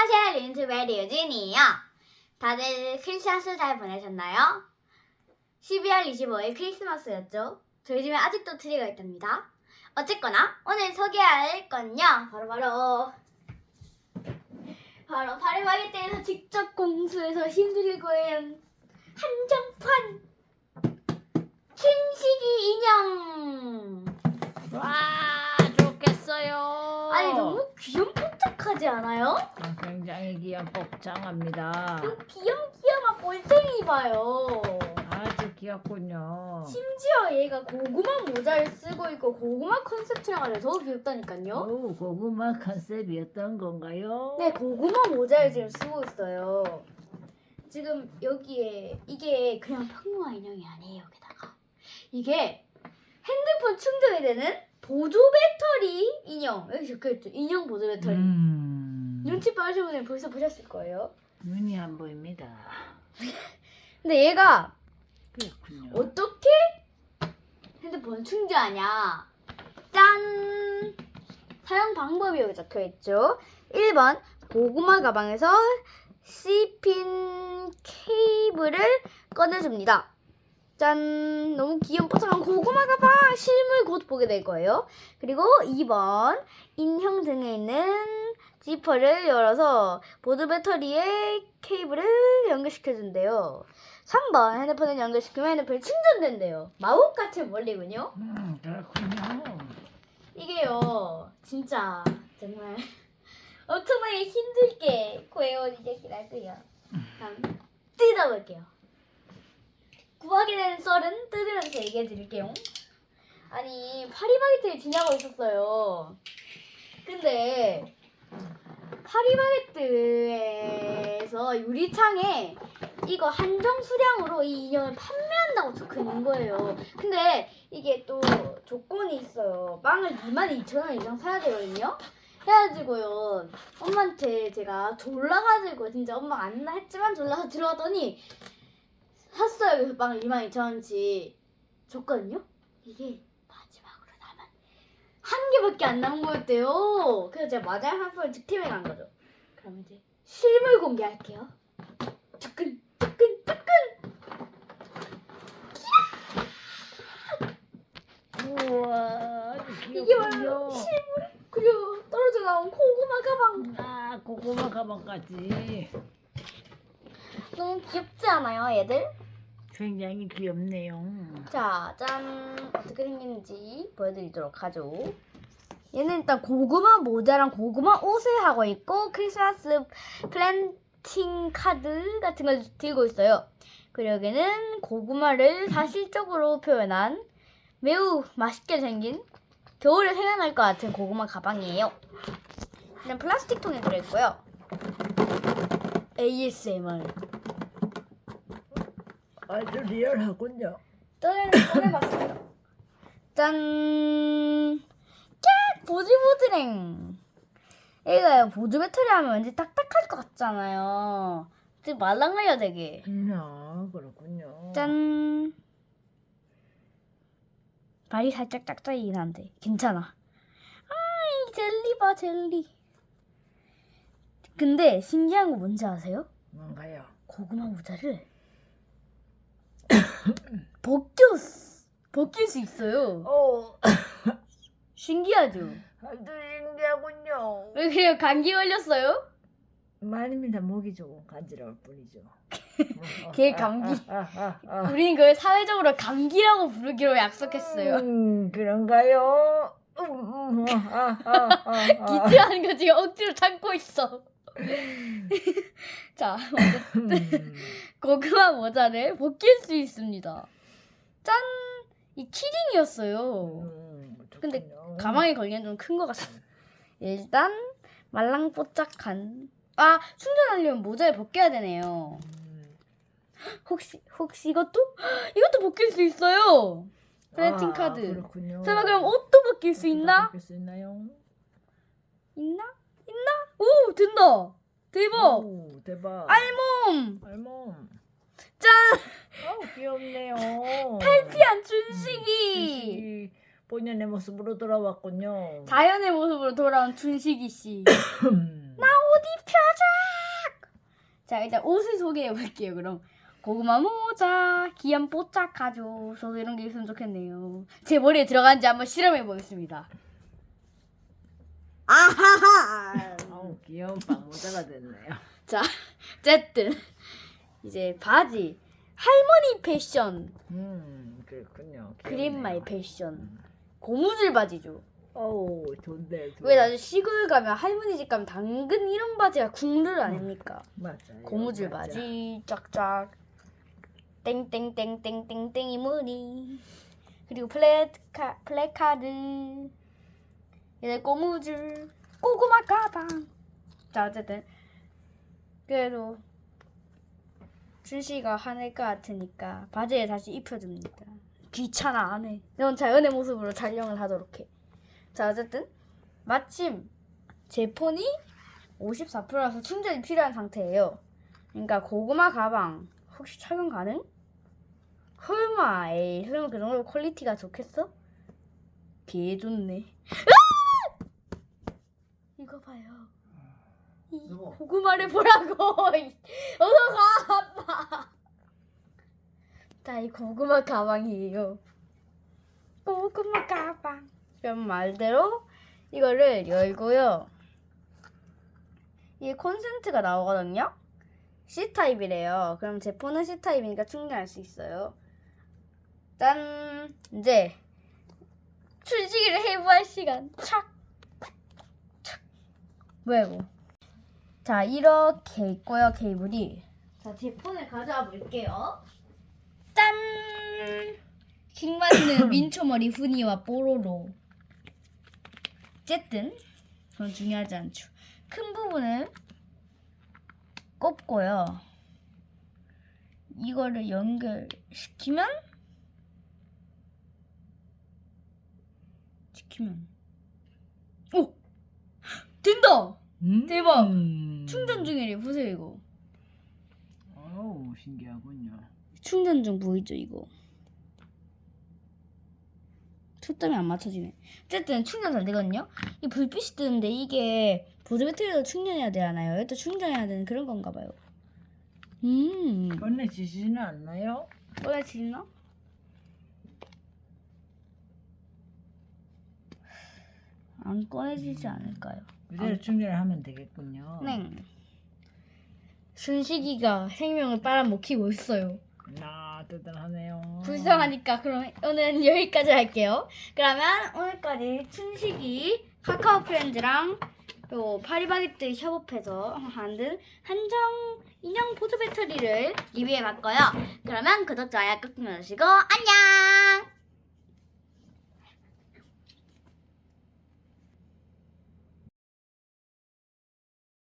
안녕하세요. 린트벨 류진이에요. 다들 크리스마스 잘 보내셨나요? 12월 25일 크리스마스였죠. 저희 집에 아직도 트리가 있답니다. 어쨌거나 오늘 소개할 건요. 바로바로 바로 파리바게뜨에서 직접 공수해서 힘들게 구한 한정판 춘식이 인형. 와 좋겠어요. 귀염뽀짝하지 않아요? 아, 굉장히 귀염뽀짝합니다. 이 귀염귀염한 볼탱이 봐요. 아주 귀엽군요. 심지어 얘가 고구마 모자를 쓰고 있고 고구마 컨셉트라 가지고 더 귀엽다니까요. 오 고구마 컨셉이었던 건가요? 네, 고구마 모자를 지금 쓰고 있어요. 지금 여기에 이게 그냥 평범한 인형이 아니에요. 여기다가 이게 핸드폰 충전이 되는 보조 배터리 인형 여기 적혀있죠. 인형 보조 배터리. 음, 눈치 빠르신 분들 벌써 보셨을 거예요. 눈이 안 보입니다. 근데 얘가 그렇군요. 어떻게 핸드폰 충전하냐? 짠! 사용 방법이 여기 적혀 있죠. 1번 고구마 가방에서 C핀 케이블을 꺼내줍니다. 짠! 너무 귀염뽀짝한 고구마 가방 실물 곧 보게 될 거예요. 그리고 2번 인형 등에 있는 지퍼를 열어서 보드 배터리에 케이블을 연결시켜준대요. 3번 핸드폰을 연결시키면 핸드폰이 충전된대요. 마법같은 원리군요. 음 그렇군요. 이게요, 진짜 정말 엄청나게 힘들게 구해온 이야기라고요. 한번 뜯어볼게요. 구하게 된 썰은 뜯으면서 얘기해 드릴게요. 아니, 파리바게뜨를 지나고 있었어요. 근데 파리바게뜨에서 유리창에 이거 한정 수량으로 이 인형을 판매한다고 적혀 있는 거예요. 근데 이게 또 조건이 있어요. 빵을 22,000원 이상 사야 되거든요. 해가지고요. 엄마한테 제가 졸라가지고 진짜 엄마가 안 한다 했지만 졸라서 들어가더니 샀어요. 그 빵을 22,000원치 줬거든요. 이게 한 개밖에 안 남은 거였대요. 그래서 제가 마지막 한 판을 득템해 간 거죠. 그럼 이제 실물 공개할게요. 뜨끈 뜨끈 뜨끈 우와 이게 바로. 실물 그리고 떨어져 나온 고구마 가방 아 고구마 가방까지 너무 귀엽지 않아요 얘들? 굉장히 귀엽네요. 자, 짠 어떻게 생겼는지 보여드리도록 하죠. 얘는 일단 고구마 모자랑 고구마 옷을 하고 있고 크리스마스 플랜팅 카드 같은 걸 들고 있어요. 그리고 여기는 고구마를 사실적으로 표현한 매우 맛있게 생긴 겨울에 생각날 것 같은 고구마 가방이에요. 그냥 플라스틱 통에 들어있고요. ASMR. 아주 리얼하군요. 떠내, 떠내봤어요. 짠! 깍! 보지보드랭! 얘가 보조 배터리 하면 왠지 딱딱할 것 같잖아요. 지금 말랑해요, 되게. 아 그렇군요. 짠! 발이 살짝 딱딱이긴 한데, 괜찮아. 아, 이 젤리 봐, 젤리. 근데 신기한 거 뭔지 아세요? 뭔가요? 고구마 모자를 벗겨, 벗길 수 있어요. 오 신기하죠? 아주 신기하군요. 왜 그래요? 감기 걸렸어요? 말입니다. 목이 조금 간지러울 뿐이죠. 걔 감기. 아, 아, 아. 우린 그걸 사회적으로 감기라고 부르기로 약속했어요. 음, 그런가요? 음, 음, 아, 아, 아, 아. 기트하는 거 지금 억지로 참고 있어. 자, 먼저 음, 고구마 모자를 벗길 수 있습니다. 짠! 이 키링이었어요. 음, 근데. 가방에 걸리는 좀큰 것 같아요. 일단 말랑뽀짝한 아 충전하려면 모자를 벗겨야 되네요. 음, 혹시 혹시 이것도 이것도 벗길 수 있어요. 플랜팅 아, 카드. 그렇군요. 설마 그럼 옷도 벗길 수 있나? 바뀔 수 있나요? 있나? 오 된다. 대박. 오, 대박. 알몸. 알몸. 짠. 아우 귀엽네요. 탈피한 춘식이. 춘식이 본연의 모습으로 돌아왔군요. 자연의 모습으로 돌아온 춘식이 씨. 음. 나옷 입혀줘. 자 일단 옷을 소개해 볼게요. 그럼 고구마 모자, 귀한 뽀짝 가죽. 저도 이런 게 있으면 좋겠네요. 제 머리에 들어간지 한번 실험해 보겠습니다. 아하하. 아우 귀여운 빵 모자가 됐네요. 자, 어쨌든 이제 바지 할머니 패션, 음 그렇군요. 그린 마이. 패션, 고무줄 바지죠. 어우 좋네. 좋네. 왜 나중에 시골 가면 할머니 집 가면 당근 이런 바지가 국룰 아닙니까? 맞아요. 고무줄 맞아. 바지 쫙쫙 땡땡땡땡땡땡이 무늬 그리고 플래카 플래카드 이제 고무줄 고구마 가방. 자 어쨌든. 그래도 준씨가 화낼 것 같으니까 바지에 다시 입혀줍니다. 귀찮아 안해. 넌 자연의 모습으로 촬영을 하도록 해자 어쨌든. 마침 제 폰이 54%라서 충전이 필요한 상태예요. 그러니까 고구마 가방 혹시 착용 가능? 설마 에이 설마 그 정도로 퀄리티가 좋겠어? 개 좋네 아! 이거 봐요 이 여보. 고구마를 보라고 이- 어서 가 아빠 자 이 고구마 가방이에요 고구마 가방 그럼 말대로 이거를 열고요 이게 콘센트가 나오거든요 C타입이래요. 그럼 제 폰은 C타입이니까 충전할 수 있어요. 짠! 이제 출시기를 해부할 시간. 착! 착! 뭐야 이거? 자 이렇게 있고요 케이블이. 자 제 폰을 가져와 볼게요. 짠! 킹받는 민초머리 후니와 뽀로로. 어쨌든 그건 중요하지 않죠. 큰 부분은 꼽고요. 이거를 연결시키면 시키면 오 된다 음. 대박! 충전 중이래 보세요 이거 어우 신기하군요. 충전 중 보이죠 이거 초점이 안 맞춰지네 어쨌든 충전 잘 되거든요 이 불빛이 뜨는데 이게 보조 배터리도 충전해야 되잖아요 이것도 충전해야 되는 그런 건가 봐요 음 꺼내지지는 않나요? 꺼내지나? 안 꺼내지지 않을까요? 그대로 아. 충전을 하면 되겠군요. 네. 순식이가 생명을 빨아먹히고 있어요. 나 대단하네요. 불쌍하니까 그럼 오늘은 여기까지 할게요. 그러면 오늘까지 춘식이 카카오 프렌즈랑 또 파리바게트 협업해서 만든 한정 인형 보조 배터리를 리뷰해봤고요. 그러면 구독, 좋아요 꾹 눌러주시고 안녕!